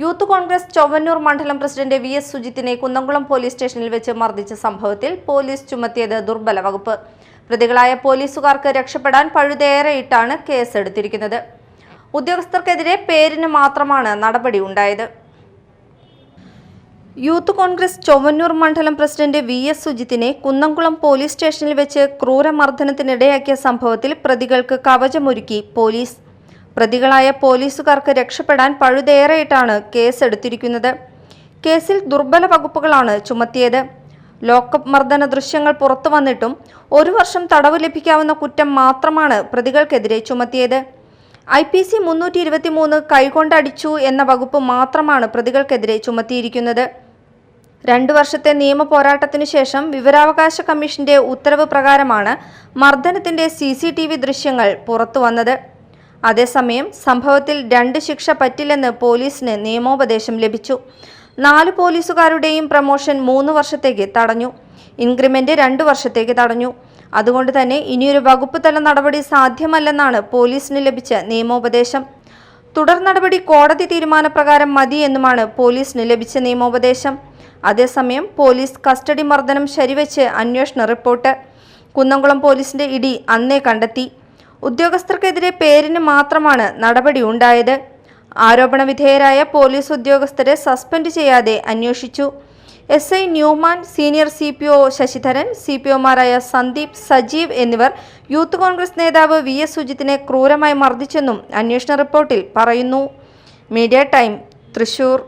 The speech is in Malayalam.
യൂത്ത് കോൺഗ്രസ് ചൊവ്വന്നൂർ മണ്ഡലം പ്രസിഡന്റ് വി എസ് സുജിത്തിനെ കുന്നംകുളം പോലീസ് സ്റ്റേഷനിൽ വെച്ച് മർദ്ദിച്ച സംഭവത്തിൽ പോലീസ് ചുമത്തിയത് ദുർബല വകുപ്പ്. പ്രതികളായ പോലീസുകാർക്ക് രക്ഷപ്പെടാൻ പഴുതേറെയിട്ടാണ് കേസെടുത്തിരിക്കുന്നത്. ഉദ്യോഗസ്ഥർക്കെതിരെ പേരിന് മാത്രമാണ് നടപടി ഉണ്ടായത് യൂത്ത് കോൺഗ്രസ് ചൊവ്വന്നൂർ മണ്ഡലം പ്രസിഡന്റ് വി എസ് സുജിത്തിനെ കുന്നംകുളം പോലീസ് സ്റ്റേഷനിൽ വെച്ച് ക്രൂരമർദ്ദനത്തിനിടയാക്കിയ സംഭവത്തിൽ പ്രതികൾക്ക് കവചമൊരുക്കി പോലീസ് പ്രതികളായ പോലീസുകാർക്ക് രക്ഷപ്പെടാൻ പഴുതേറെയിട്ടാണ് കേസെടുത്തിരിക്കുന്നത്. കേസിൽ ദുർബല വകുപ്പുകളാണ് ചുമത്തിയത്. ലോക്കപ്പ് മർദ്ദന ദൃശ്യങ്ങൾ പുറത്തു വന്നിട്ടും ഒരു വർഷം തടവ് ലഭിക്കാവുന്ന കുറ്റം മാത്രമാണ് പ്രതികൾക്കെതിരെ ചുമത്തിയത്. ഐ പി സി മുന്നൂറ്റി ഇരുപത്തി മൂന്ന് കൈകൊണ്ടടിച്ചു എന്ന വകുപ്പ് മാത്രമാണ് പ്രതികൾക്കെതിരെ ചുമത്തിയിരിക്കുന്നത്. രണ്ടു വർഷത്തെ നിയമ പോരാട്ടത്തിനു ശേഷം വിവരാവകാശ കമ്മീഷന്റെ ഉത്തരവ് പ്രകാരമാണ് മർദ്ദനത്തിന്റെ സി ദൃശ്യങ്ങൾ പുറത്തുവന്നത് അതേസമയം സംഭവത്തിൽ രണ്ട് ശിക്ഷ പറ്റില്ലെന്ന് പോലീസിന് നിയമോപദേശം ലഭിച്ചു. നാല് പോലീസുകാരുടെയും പ്രമോഷൻ മൂന്ന് വർഷത്തേക്ക് തടഞ്ഞു. ഇൻക്രിമെന്റ് രണ്ട് വർഷത്തേക്ക് തടഞ്ഞു. അതുകൊണ്ട് തന്നെ ഇനിയൊരു വകുപ്പ് തല നടപടി സാധ്യമല്ലെന്നാണ് പോലീസിന് ലഭിച്ച നിയമോപദേശം. തുടർ നടപടി കോടതി തീരുമാനപ്രകാരം മതി എന്നുമാണ് പോലീസിന് ലഭിച്ച നിയമോപദേശം. അതേസമയം പോലീസ് കസ്റ്റഡി മർദ്ദനം ശരിവെച്ച് അന്വേഷണ റിപ്പോർട്ട്. കുന്നംകുളം പോലീസിന്റെ ഇടി അന്നേ കണ്ടെത്തി. ഉദ്യോഗസ്ഥർക്കെതിരെ പേരിന് മാത്രമാണ് നടപടി ഉണ്ടായത്. ആരോപണ വിധേയരായ പോലീസ് ഉദ്യോഗസ്ഥരെ സസ്പെൻഡ് ചെയ്യാതെ അന്വേഷിച്ചു. S I Newman senior C P O Sasidharan C P ഒമാരായ Sandeep Sajeev എന്നിവർ യൂത്ത് കോൺഗ്രസ് നേതാവ് വി എസ് സുജിത്തിനെ ക്രൂരമായി മർദ്ദിച്ചെന്നും അന്വേഷണ റിപ്പോർട്ടിൽ പറയുന്നു. Media time Thrissur.